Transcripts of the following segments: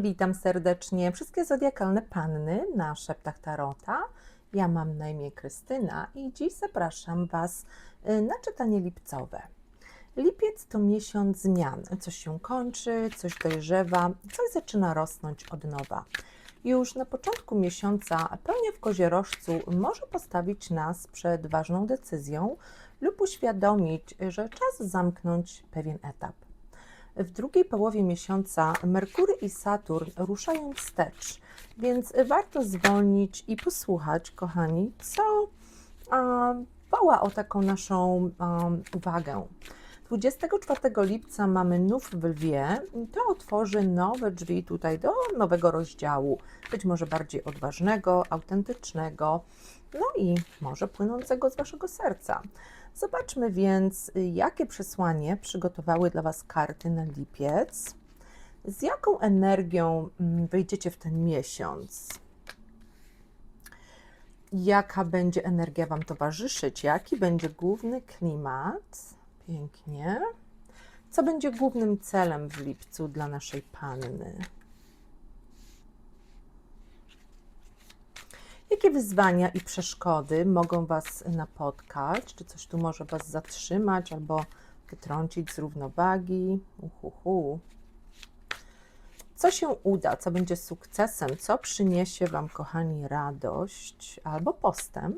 Witam serdecznie wszystkie zodiakalne panny na szeptach Tarota. Ja mam na imię Krystyna i dziś zapraszam Was y, na czytanie lipcowe. Lipiec to miesiąc zmian. Coś się kończy, coś dojrzewa, coś zaczyna rosnąć od nowa. Już na początku miesiąca pełnia w koziorożcu może postawić nas przed ważną decyzją lub uświadomić, że czas zamknąć pewien etap. W drugiej połowie miesiąca Merkury i Saturn ruszają wstecz, więc warto zwolnić i posłuchać, kochani, co woła o taką naszą uwagę. 24 lipca mamy nów w lwie. To otworzy nowe drzwi tutaj do nowego rozdziału, być może bardziej odważnego, autentycznego, no i może płynącego z Waszego serca. Zobaczmy więc, jakie przesłanie przygotowały dla Was karty na lipiec. Z jaką energią mm, wyjdziecie w ten miesiąc? Jaka będzie energia Wam towarzyszyć? Jaki będzie główny klimat? Pięknie. Co będzie głównym celem w lipcu dla naszej panny? Jakie wyzwania i przeszkody mogą Was napotkać? Czy coś tu może Was zatrzymać albo wytrącić z równowagi? Uhuhu. Co się uda, co będzie sukcesem, co przyniesie Wam, kochani, radość albo postęp?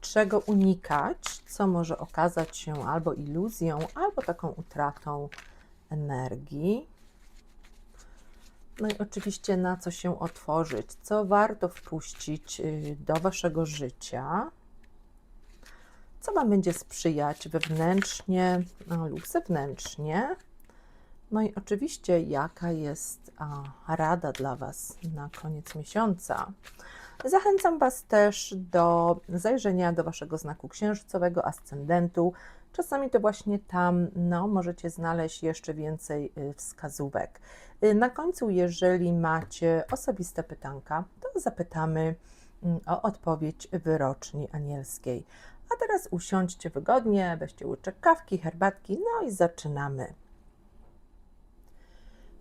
Czego unikać, co może okazać się albo iluzją, albo taką utratą energii? No i oczywiście na co się otworzyć, co warto wpuścić y, do waszego życia, co wam będzie sprzyjać wewnętrznie no, lub zewnętrznie. No i oczywiście, jaka jest rada dla Was na koniec miesiąca. Zachęcam Was też do zajrzenia do Waszego znaku księżycowego, ascendentu. Czasami to właśnie tam no, możecie znaleźć jeszcze więcej y, wskazówek. Y, Na końcu, jeżeli macie osobiste pytanka, to zapytamy mm, o odpowiedź wyroczni anielskiej. A teraz usiądźcie wygodnie, weźcie łyczek kawki, herbatki, no i zaczynamy.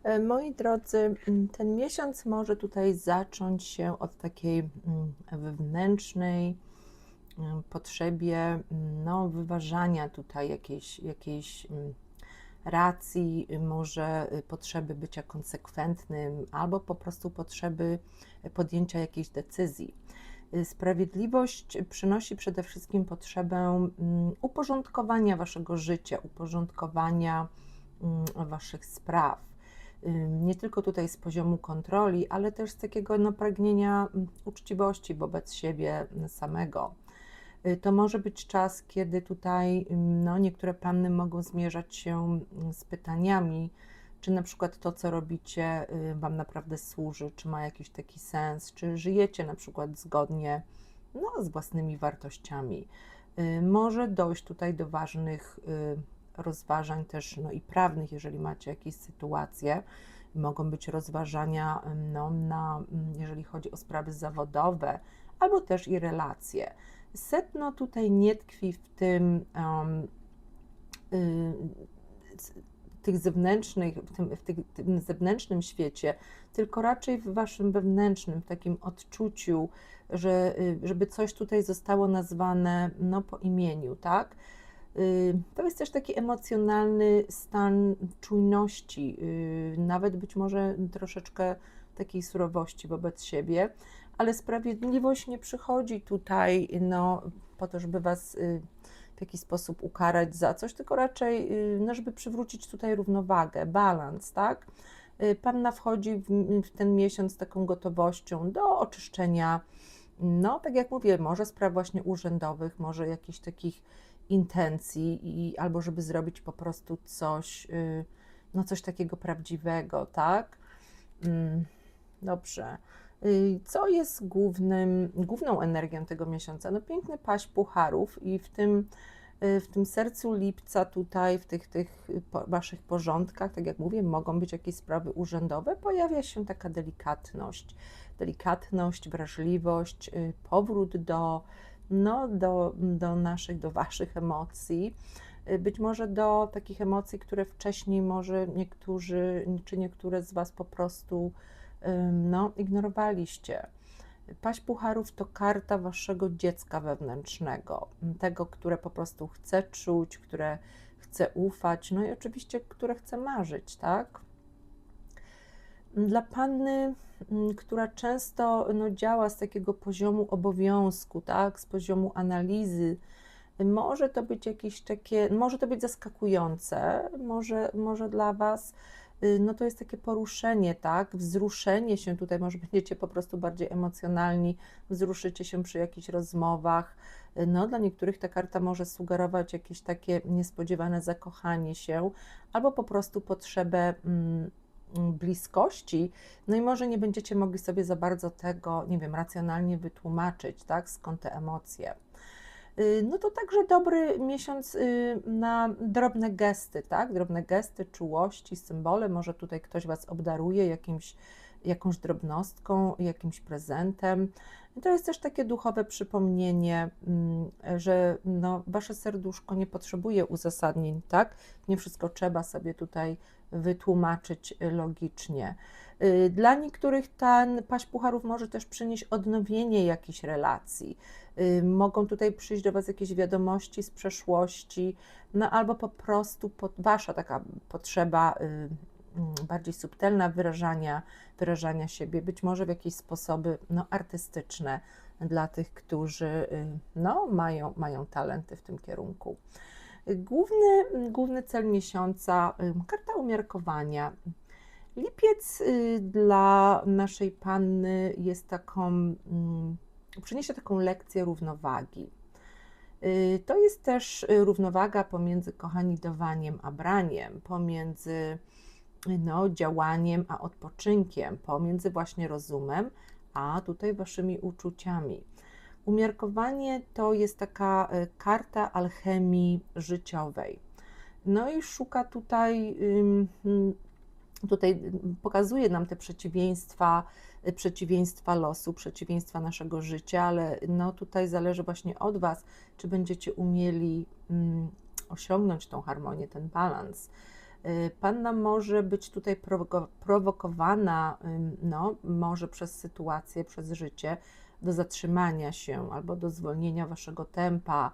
E, Moi drodzy, mm, ten miesiąc może tutaj zacząć się od takiej mm, wewnętrznej potrzebie mm, no, wyważania tutaj jakiejś, jakiejś mm, racji, y, może y, potrzeby bycia konsekwentnym, albo po prostu potrzeby podjęcia jakiejś decyzji. Y, Sprawiedliwość przynosi przede wszystkim potrzebę mm, uporządkowania waszego życia, uporządkowania waszych spraw nie tylko tutaj z poziomu kontroli, ale też z takiego no, pragnienia uczciwości wobec siebie samego. Y, To może być czas, kiedy tutaj ym, no, niektóre panny mogą zmierzać się mm, z pytaniami, czy na przykład to, co robicie, y, Wam naprawdę służy, czy ma jakiś taki sens, czy żyjecie na przykład zgodnie no, z własnymi wartościami. Y, Może dojść tutaj do ważnych rozważań też no, i prawnych, jeżeli macie jakieś sytuacje. Mogą być rozważania, no, na, mm, jeżeli chodzi o sprawy zawodowe, albo też i relacje. Sedno tutaj nie tkwi w tym, um, y, tych zewnętrznych, w tym, w tych, tym zewnętrznym świecie, tylko raczej w waszym wewnętrznym, w takim odczuciu, że, y, żeby coś tutaj zostało nazwane no, po imieniu, tak? Y, To jest też taki emocjonalny stan czujności, y, nawet być może troszeczkę takiej surowości wobec siebie, ale sprawiedliwość nie przychodzi tutaj no, po to, żeby was y, w jakiś sposób ukarać za coś, tylko raczej, y, no, żeby przywrócić tutaj równowagę, balans, tak? Y, Panna wchodzi w, ten miesiąc z taką gotowością do oczyszczenia, no, tak jak mówię, może spraw właśnie urzędowych, może jakichś takich intencji i albo żeby zrobić po prostu coś, no coś takiego prawdziwego, tak? Mm, Dobrze. Y, Co jest głównym, główną energią tego miesiąca? No piękny paść pucharów i w tym, y, w tym sercu lipca tutaj, w tych, tych po- waszych porządkach, tak jak mówię, mogą być jakieś sprawy urzędowe, pojawia się taka delikatność. Delikatność, wrażliwość, y, powrót do, no, do, do naszych, do waszych emocji. y, być może do takich emocji, które wcześniej może niektórzy czy niektóre z Was po prostu no, ignorowaliście. Paść pucharów to karta waszego dziecka wewnętrznego, tego, które po prostu chce czuć, które chce ufać, no i oczywiście, które chce marzyć, tak? Dla panny, mm, która często no, działa z takiego poziomu obowiązku, tak, z poziomu analizy, może to być jakieś takie, może to być zaskakujące, może, może dla Was no to jest takie poruszenie, tak, wzruszenie się, tutaj może będziecie po prostu bardziej emocjonalni, wzruszycie się przy jakichś rozmowach, y, no dla niektórych ta karta może sugerować jakieś takie niespodziewane zakochanie się, albo po prostu potrzebę mm, bliskości, no i może nie będziecie mogli sobie za bardzo tego, nie wiem, racjonalnie wytłumaczyć, tak, skąd te emocje. Y, no to także dobry miesiąc y, na drobne gesty, tak? Drobne gesty, czułości, symbole. Może tutaj ktoś Was obdaruje jakimś, jakąś drobnostką, jakimś prezentem. To jest też takie duchowe przypomnienie, mm, że no, Wasze serduszko nie potrzebuje uzasadnień, tak? Nie wszystko trzeba sobie tutaj wytłumaczyć logicznie. Y, dla niektórych ten paść pucharów może też przynieść odnowienie jakichś relacji. Y, mogą tutaj przyjść do Was jakieś wiadomości z przeszłości, no albo po prostu Wasza taka potrzeba y, mm, bardziej subtelna wyrażania, wyrażania siebie, być może w jakieś sposoby no, artystyczne dla tych, którzy no, mają, mają talenty w tym kierunku. Główny, główny cel miesiąca, karta umiarkowania. Lipiec y, dla naszej panny jest taką, przyniesie taką lekcję równowagi. Y, to jest też równowaga pomiędzy, kochani, dawaniem a braniem, pomiędzy no, działaniem a odpoczynkiem, pomiędzy właśnie rozumem a tutaj waszymi uczuciami. Umiarkowanie to jest taka y, karta alchemii życiowej. No i szuka tutaj tutaj pokazuje nam te przeciwieństwa, przeciwieństwa losu, przeciwieństwa naszego życia, ale no tutaj zależy właśnie od Was, czy będziecie umieli mm, osiągnąć tą harmonię, ten balans. Y, Panna może być tutaj prowokowana, no, może przez sytuację, przez życie, do zatrzymania się albo do zwolnienia waszego tempa,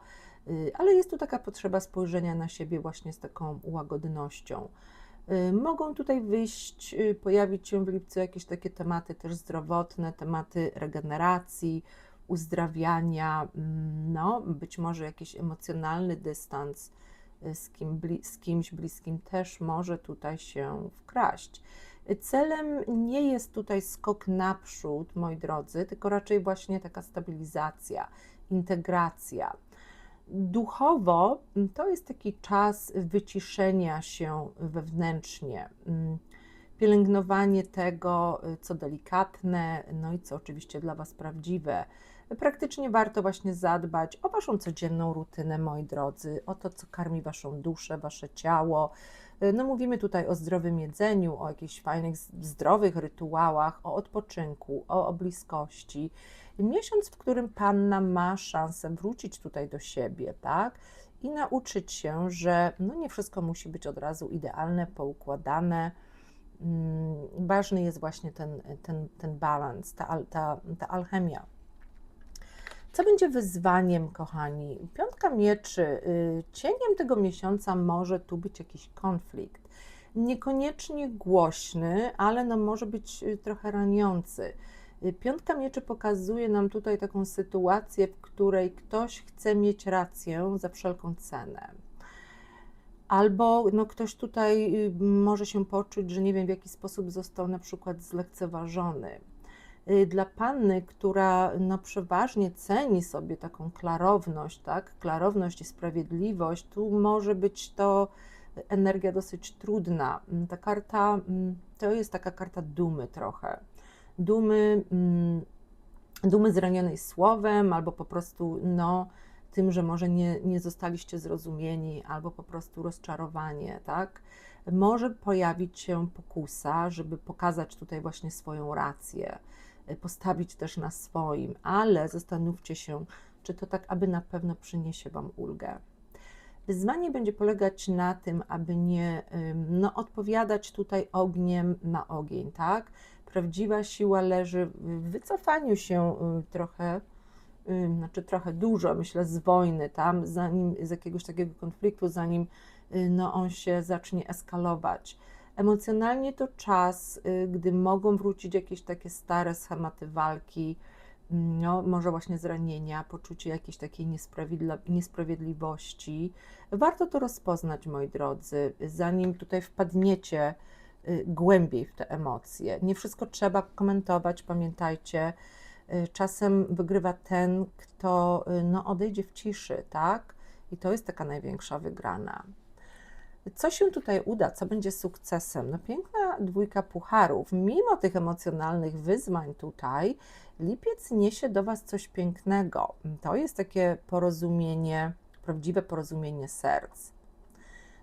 y, ale jest tu taka potrzeba spojrzenia na siebie właśnie z taką łagodnością. Y, mogą tutaj wyjść, y, pojawić się w lipcu jakieś takie tematy też zdrowotne, tematy regeneracji, uzdrawiania, mm, no, być może jakiś emocjonalny dystans z, kim, z kimś bliskim też może tutaj się wkraść. Celem nie jest tutaj skok naprzód, moi drodzy, tylko raczej właśnie taka stabilizacja, integracja Duchowo mm, to jest taki czas wyciszenia się wewnętrznie, mm, pielęgnowanie tego, y, co delikatne, no i co oczywiście dla Was prawdziwe. Praktycznie warto właśnie zadbać o Waszą codzienną rutynę, moi drodzy, o to, co karmi Waszą duszę, Wasze ciało. Y, no mówimy tutaj o zdrowym jedzeniu, o jakichś fajnych, zdrowych rytuałach, o odpoczynku, o, o bliskości miesiąc, w którym panna ma szansę wrócić tutaj do siebie, tak? I nauczyć się, że no nie wszystko musi być od razu idealne, poukładane. Mm, ważny jest właśnie ten, ten, ten balans, ta, ta, ta alchemia. Co będzie wyzwaniem, kochani? Piątka mieczy. Y, cieniem tego miesiąca może tu być jakiś konflikt. Niekoniecznie głośny, ale no może być y, trochę raniący. Y, piątka mieczy pokazuje nam tutaj taką sytuację, w której ktoś chce mieć rację za wszelką cenę. Albo no, ktoś tutaj może się poczuć, że nie wiem w jaki sposób został na przykład zlekceważony. Y, dla panny, która no, przeważnie ceni sobie taką klarowność, tak? klarowność i sprawiedliwość, tu może być to energia dosyć trudna. Ta karta to jest taka karta dumy trochę dumy, mm, dumy zranionej słowem, albo po prostu no, tym, że może nie, nie zostaliście zrozumieni, albo po prostu rozczarowanie, tak? Może pojawić się pokusa, żeby pokazać tutaj właśnie swoją rację, postawić też na swoim, ale zastanówcie się, czy to tak, aby na pewno przyniesie Wam ulgę. Wyzwanie będzie polegać na tym, aby nie no, odpowiadać tutaj ogniem na ogień, tak? Prawdziwa siła leży w wycofaniu się y, trochę, y, znaczy trochę dużo, myślę, z wojny, tam, zanim z jakiegoś takiego konfliktu, zanim y, no, on się zacznie eskalować. Emocjonalnie to czas, y, gdy mogą wrócić jakieś takie stare schematy walki, mm, no, może właśnie zranienia, poczucie jakiejś takiej niesprawiedli- niesprawiedliwości. Warto to rozpoznać, moi drodzy, zanim tutaj wpadniecie y, głębiej w te emocje. Nie wszystko trzeba komentować, pamiętajcie. y, Czasem wygrywa ten, kto no, odejdzie w ciszy, tak? I to jest taka największa wygrana. Co się tutaj uda, co będzie sukcesem? No piękna dwójka pucharów. Mimo tych emocjonalnych wyzwań tutaj, lipiec niesie do Was coś pięknego. To jest takie porozumienie, prawdziwe porozumienie serc.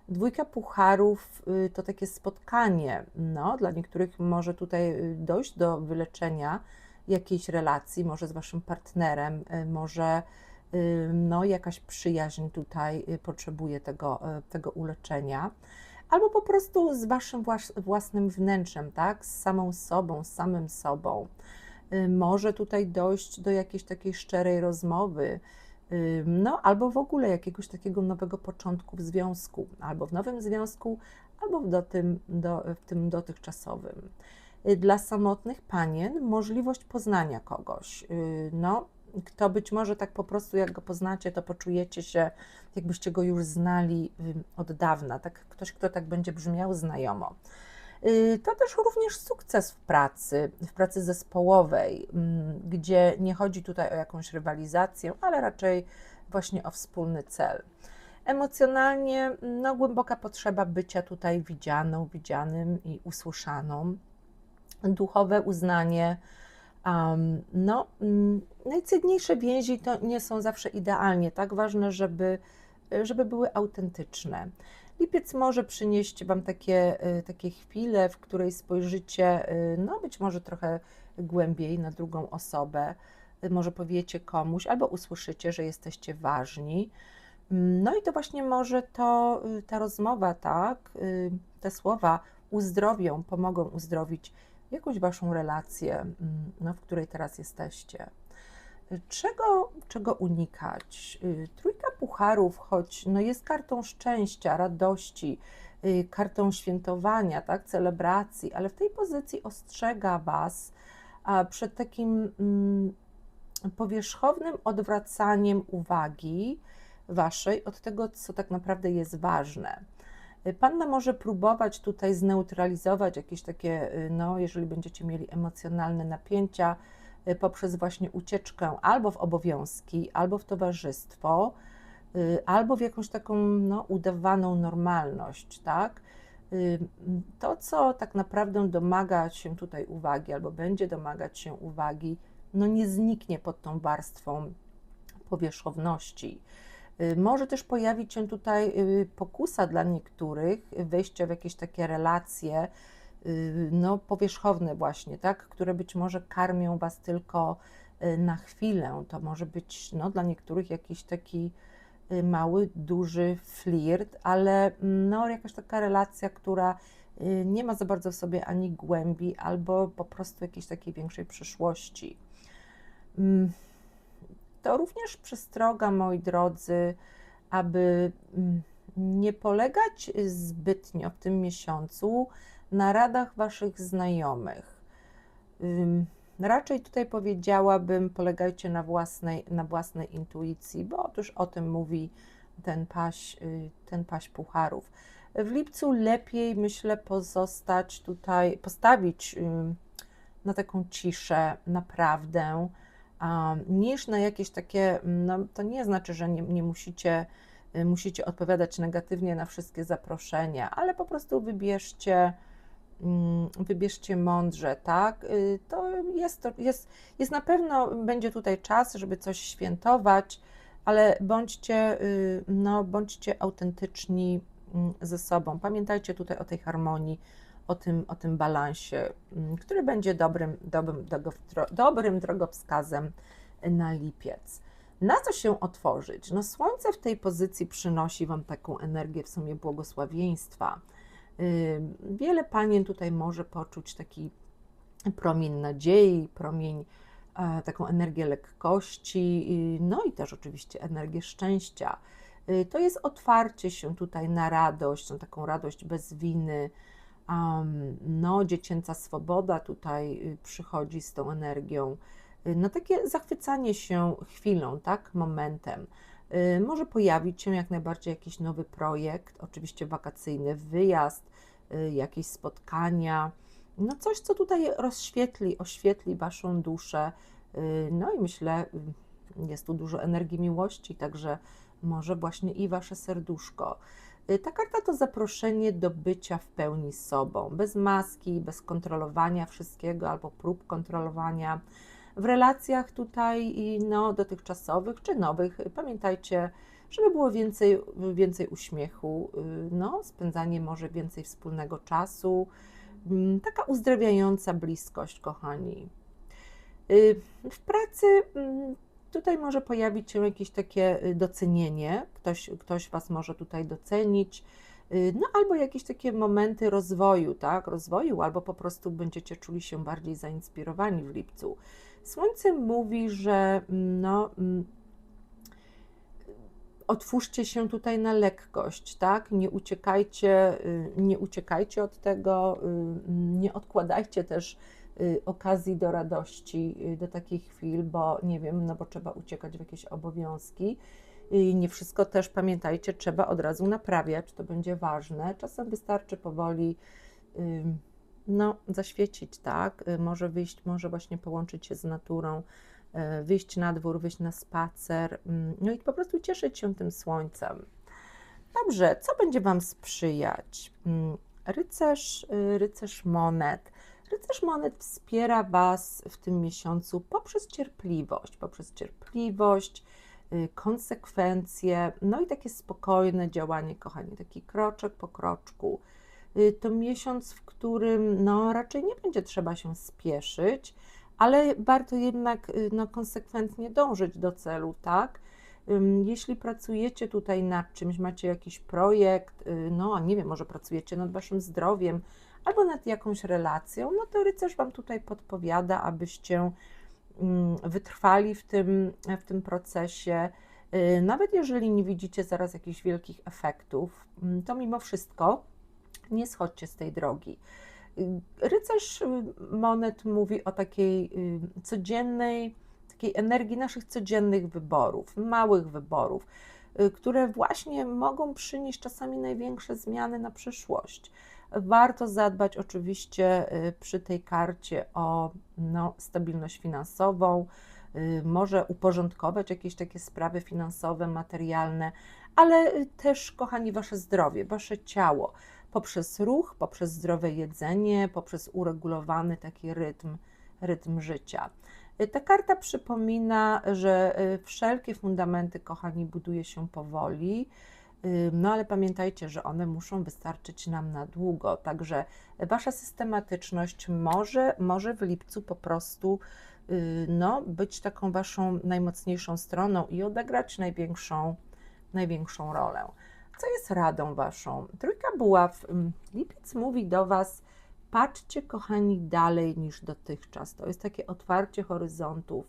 Dwójka pucharów y, to takie spotkanie. No, dla niektórych może tutaj y, dojść do wyleczenia jakiejś relacji, może z Waszym partnerem, y, może no, jakaś przyjaźń tutaj y, potrzebuje tego, y, tego uleczenia, albo po prostu z Waszym włas- własnym wnętrzem, tak? Z samą sobą, z samym sobą. Y, Może tutaj dojść do jakiejś takiej szczerej rozmowy, y, no, albo w ogóle jakiegoś takiego nowego początku w związku, albo w nowym związku, albo w, do tym, do, w tym dotychczasowym. Y, Dla samotnych panien możliwość poznania kogoś. Y, No, kto być może tak po prostu, jak go poznacie, to poczujecie się, jakbyście go już znali od dawna. Tak, ktoś, kto tak będzie brzmiał znajomo. Y, To też również sukces w pracy, w pracy zespołowej, gdzie nie chodzi tutaj o jakąś rywalizację, ale raczej właśnie o wspólny cel. Emocjonalnie, no, głęboka potrzeba bycia tutaj widzianą, widzianym i usłyszaną. Duchowe uznanie. Um, no, mm, najcenniejsze więzi to nie są zawsze idealnie, tak ważne, żeby, żeby były autentyczne. Lipiec może przynieść Wam takie, y, takie chwile, w której spojrzycie, y, no być może trochę głębiej na drugą osobę, może powiecie komuś, albo usłyszycie, że jesteście ważni. Mm, No i to właśnie może to, ta rozmowa, tak, te słowa uzdrowią, pomogą uzdrowić jakąś Waszą relację, mm, no, w której teraz jesteście. Czego, czego unikać? Y, Trójka pucharów, choć no jest kartą szczęścia, radości, y, kartą świętowania, tak, celebracji, ale w tej pozycji ostrzega Was przed takim mm, powierzchownym odwracaniem uwagi Waszej od tego, co tak naprawdę jest ważne. Panna może próbować tutaj zneutralizować jakieś takie, y, no, jeżeli będziecie mieli emocjonalne napięcia, y, poprzez właśnie ucieczkę albo w obowiązki, albo w towarzystwo, y, albo w jakąś taką no, udawaną normalność, tak? To, co tak naprawdę domaga się tutaj uwagi, albo będzie domagać się uwagi, no nie zniknie pod tą warstwą powierzchowności. Y, Może też pojawić się tutaj y, pokusa dla niektórych wejścia w jakieś takie relacje, y, no powierzchowne właśnie, tak, które być może karmią Was tylko y, na chwilę. To może być no, dla niektórych jakiś taki y, mały, duży flirt, ale mm, no, jakaś taka relacja, która y, nie ma za bardzo w sobie ani głębi, albo po prostu jakiejś takiej większej przyszłości. To również przestroga, moi drodzy, aby mm, nie polegać zbytnio w tym miesiącu na radach Waszych znajomych. Raczej tutaj powiedziałabym, polegajcie na własnej, na własnej intuicji, bo otóż o tym mówi ten paś, y, ten paś pucharów. W lipcu lepiej, myślę, pozostać tutaj, postawić na taką ciszę, naprawdę, niż na jakieś takie, no to nie znaczy, że nie, nie musicie, y, musicie odpowiadać negatywnie na wszystkie zaproszenia, ale po prostu wybierzcie, mm, wybierzcie mądrze, tak? Y, To jest, to jest, jest na pewno, będzie tutaj czas, żeby coś świętować, ale bądźcie, y, no, bądźcie autentyczni mm, ze sobą. Pamiętajcie tutaj o tej harmonii, o tym, o tym balansie, mm, który będzie dobrym, dobrym, dobrym drogowskazem na lipiec. Na co się otworzyć? No, Słońce w tej pozycji przynosi Wam taką energię w sumie błogosławieństwa. Y, Wiele panien tutaj może poczuć taki promień nadziei, promień, e, taką energię lekkości, no i też oczywiście energię szczęścia. Y, To jest otwarcie się tutaj na radość, na taką radość bez winy. No, dziecięca swoboda tutaj y, przychodzi z tą energią. Y, No, takie zachwycanie się chwilą, tak, momentem. Y, Może pojawić się jak najbardziej jakiś nowy projekt, oczywiście wakacyjny wyjazd, jakieś spotkania, no coś, co tutaj rozświetli, oświetli Waszą duszę. No i myślę, jest tu dużo energii miłości, także może właśnie i Wasze serduszko. Y, Ta karta to zaproszenie do bycia w pełni sobą, bez maski, bez kontrolowania wszystkiego albo prób kontrolowania. W relacjach tutaj no, dotychczasowych czy nowych, y, pamiętajcie, żeby było więcej, więcej uśmiechu, y, no, spędzanie może więcej wspólnego czasu, mm, taka uzdrawiająca bliskość, kochani. W pracy mm, tutaj może pojawić się jakieś takie y, docenienie, ktoś, ktoś Was może tutaj docenić, y, no albo jakieś takie momenty rozwoju, tak, rozwoju, albo po prostu będziecie czuli się bardziej zainspirowani w lipcu. Słońce mówi, że mm, no, mm, otwórzcie się tutaj na lekkość, tak? Nie uciekajcie, y, nie uciekajcie od tego, y, nie odkładajcie też okazji do radości, y, do takich chwil, bo nie wiem, no bo trzeba uciekać w jakieś obowiązki. I nie wszystko też pamiętajcie, trzeba od razu naprawiać, to będzie ważne. Czasem wystarczy powoli y, no, zaświecić, tak? Y, Może wyjść, może właśnie połączyć się z naturą, y, wyjść na dwór, wyjść na spacer, mm, no i po prostu cieszyć się tym słońcem. Dobrze, co będzie Wam sprzyjać? Mm, Rycerz, y, rycerz monet. Rycerz monet wspiera Was w tym miesiącu poprzez cierpliwość, poprzez cierpliwość, y, konsekwencje, no i takie spokojne działanie, kochani, taki kroczek po kroczku. Y, To miesiąc, w którym no, raczej nie będzie trzeba się spieszyć, ale warto jednak y, no, konsekwentnie dążyć do celu, tak? Jeśli pracujecie tutaj nad czymś, macie jakiś projekt, y, no nie wiem, może pracujecie nad waszym zdrowiem albo nad jakąś relacją, no to rycerz wam tutaj podpowiada, abyście wytrwali w tym, w tym procesie. Y, Nawet jeżeli nie widzicie zaraz jakichś wielkich efektów, to mimo wszystko nie schodźcie z tej drogi. Y, Rycerz monet mówi o takiej codziennej, takiej energii naszych codziennych wyborów, małych wyborów, y, które właśnie mogą przynieść czasami największe zmiany na przyszłość. Warto zadbać oczywiście y, przy tej karcie o no, stabilność finansową, y, może uporządkować jakieś takie sprawy finansowe, materialne, ale też, kochani, wasze zdrowie, wasze ciało poprzez ruch, poprzez zdrowe jedzenie, poprzez uregulowany taki rytm, rytm życia. Ta karta przypomina, że y, wszelkie fundamenty, kochani, buduje się powoli, no ale pamiętajcie, że one muszą wystarczyć nam na długo, także wasza systematyczność może, może w lipcu po prostu y, no, być taką waszą najmocniejszą stroną i odegrać największą, największą rolę. Co jest radą waszą? Trójka buław. Lipiec mówi do was, patrzcie kochani dalej niż dotychczas. To jest takie otwarcie horyzontów.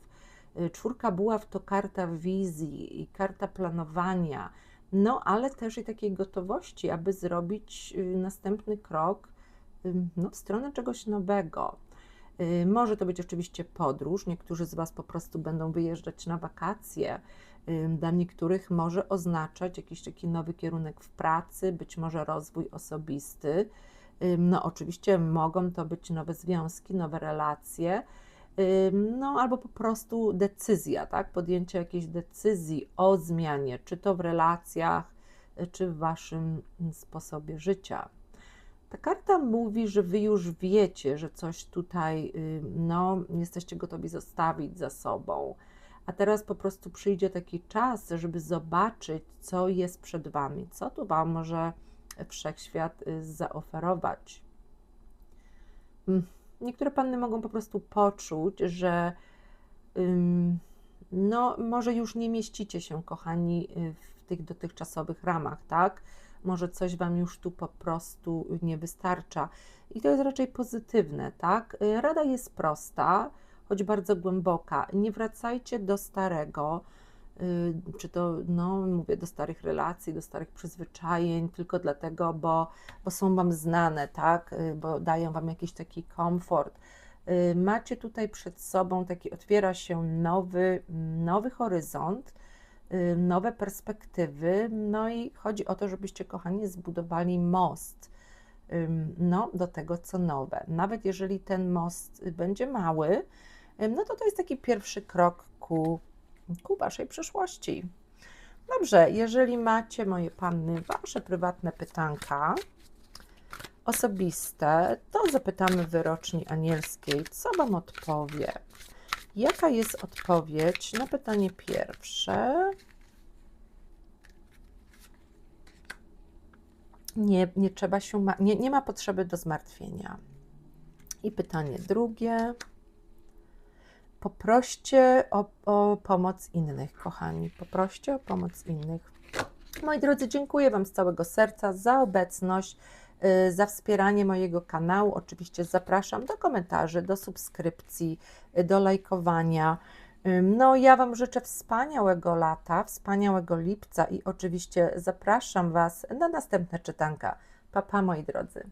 Y, Czwórka buław to karta wizji i karta planowania, no ale też i takiej gotowości, aby zrobić y, następny krok no, w stronę czegoś nowego. Y, Może to być oczywiście podróż. Niektórzy z Was po prostu będą wyjeżdżać na wakacje. Dla niektórych może oznaczać jakiś taki nowy kierunek w pracy, być może rozwój osobisty. No, oczywiście mogą to być nowe związki, nowe relacje, no albo po prostu decyzja, tak? Podjęcie jakiejś decyzji o zmianie, czy to w relacjach, y, czy w Waszym mm, sposobie życia. Ta karta mówi, że wy już wiecie, że coś tutaj, no, jesteście gotowi zostawić za sobą. A teraz po prostu przyjdzie taki czas, żeby zobaczyć, co jest przed wami, co tu wam może wszechświat y, zaoferować. Mm, Niektóre panny mogą po prostu poczuć, że no może już nie mieścicie się, kochani, y, w tych dotychczasowych ramach, tak? Może coś Wam już tu po prostu nie wystarcza. I to jest raczej pozytywne, tak? Y, Rada jest prosta, choć bardzo głęboka. Nie wracajcie do starego, czy to, no mówię, do starych relacji, do starych przyzwyczajeń, tylko dlatego, bo, bo są Wam znane, tak? Y, Bo dają Wam jakiś taki komfort. Y, Macie tutaj przed sobą taki, otwiera się nowy, nowy horyzont, y, nowe perspektywy, no i chodzi o to, żebyście, kochani, zbudowali most no, do tego, co nowe. Nawet jeżeli ten most y, będzie mały, no to to jest taki pierwszy krok ku, ku Waszej przyszłości. Dobrze, jeżeli macie, moje panny, Wasze prywatne pytanka, osobiste, to zapytamy wyroczni anielskiej, co Wam odpowie. Jaka jest odpowiedź na pytanie pierwsze? Nie, nie trzeba się, nie, nie ma potrzeby do zmartwienia. I pytanie drugie. Poproście o, o pomoc innych, kochani. Poproście o pomoc innych. Moi drodzy, dziękuję Wam z całego serca za obecność, y, za wspieranie mojego kanału. Oczywiście zapraszam do komentarzy, do subskrypcji, y, do lajkowania. No, ja Wam życzę wspaniałego lata, wspaniałego lipca i oczywiście zapraszam Was na następne czytanka. Pa, pa moi drodzy.